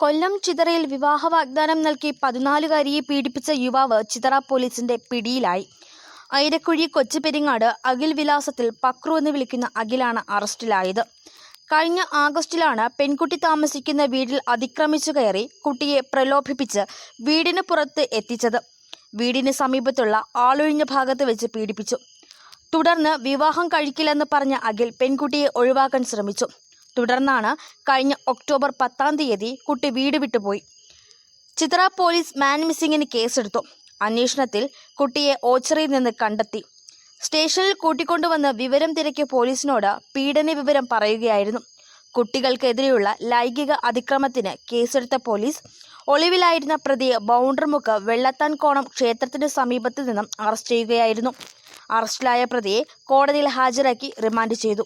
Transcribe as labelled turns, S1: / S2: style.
S1: കൊല്ലം ചിതറയിൽ വിവാഹ വാഗ്ദാനം നൽകി പതിനാലുകാരിയെ പീഡിപ്പിച്ച യുവാവ് ചിതറ പോലീസിന്റെ പിടിയിലായി. ഐരക്കുഴി കൊച്ചുപെരിങ്ങാട് അഖിൽ വിലാസത്തിൽ പക്രു എന്ന് വിളിക്കുന്ന അഖിലാണ് അറസ്റ്റിലായത്. കഴിഞ്ഞ ആഗസ്റ്റിലാണ് പെൺകുട്ടി താമസിക്കുന്ന വീട്ടിൽ അതിക്രമിച്ചു കയറി കുട്ടിയെ പ്രലോഭിപ്പിച്ച് വീടിന് പുറത്ത് എത്തിച്ചത്. വീടിന് സമീപത്തുള്ള ആളൊഴിഞ്ഞ ഭാഗത്ത് വെച്ച് പീഡിപ്പിച്ചു. തുടർന്ന് വിവാഹം കഴിക്കില്ലെന്ന് പറഞ്ഞ അഖിൽ പെൺകുട്ടിയെ ഒഴിവാക്കാൻ ശ്രമിച്ചു. തുടർന്നാണ് കഴിഞ്ഞ ഒക്ടോബർ പത്താം തീയതി കുട്ടി വീട് വിട്ടുപോയി ചിത്ര പോലീസ് മാൻ മിസ്സിങ്ങിന് കേസെടുത്തു. അന്വേഷണത്തിൽ കുട്ടിയെ ഓച്ചറിയിൽ നിന്ന് കണ്ടെത്തി. സ്റ്റേഷനിൽ കൂട്ടിക്കൊണ്ടുവന്ന് വിവരം തിരക്കിയ പോലീസിനോട് പീഡന വിവരം പറയുകയായിരുന്നു. കുട്ടികൾക്കെതിരെയുള്ള ലൈംഗിക അതിക്രമത്തിന് കേസെടുത്ത പോലീസ് ഒളിവിലായിരുന്ന പ്രതിയെ ബൗണ്ടർമുക്ക് വെള്ളത്താൻ കോണം ക്ഷേത്രത്തിന് സമീപത്ത് നിന്നും അറസ്റ്റ് ചെയ്യുകയായിരുന്നു. അറസ്റ്റിലായ പ്രതിയെ കോടതിയിൽ ഹാജരാക്കി റിമാൻഡ് ചെയ്തു.